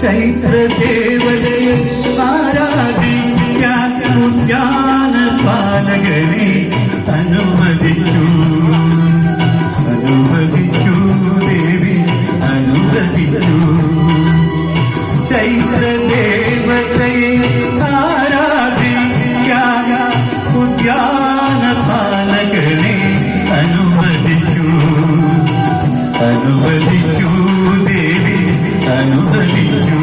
ചൈത്രദേവതയെ ആരാധിക്കാൻ ഉദ്യാന പാലകനെ അനുവദിക്കൂ അനുവദിക്കൂ ദേവി അനുവദിക്കൂ ചൈത്രദേവതയെ ആരാധിക്കാൻ ഉദ്യാന പാലകനെ അനുവദിക്കൂ ദേവി അനുവദിക്കൂ.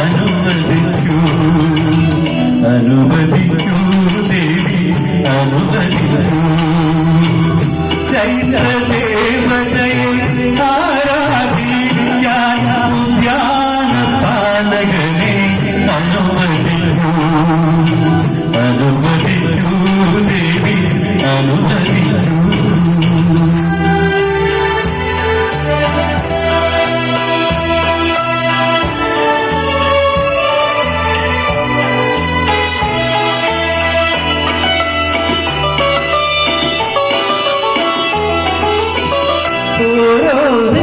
അനുവദിക്കൂ അനുവദിക്കൂ ദേവി അനുവദിക്കൂ ചൈത്രദേവതയെ you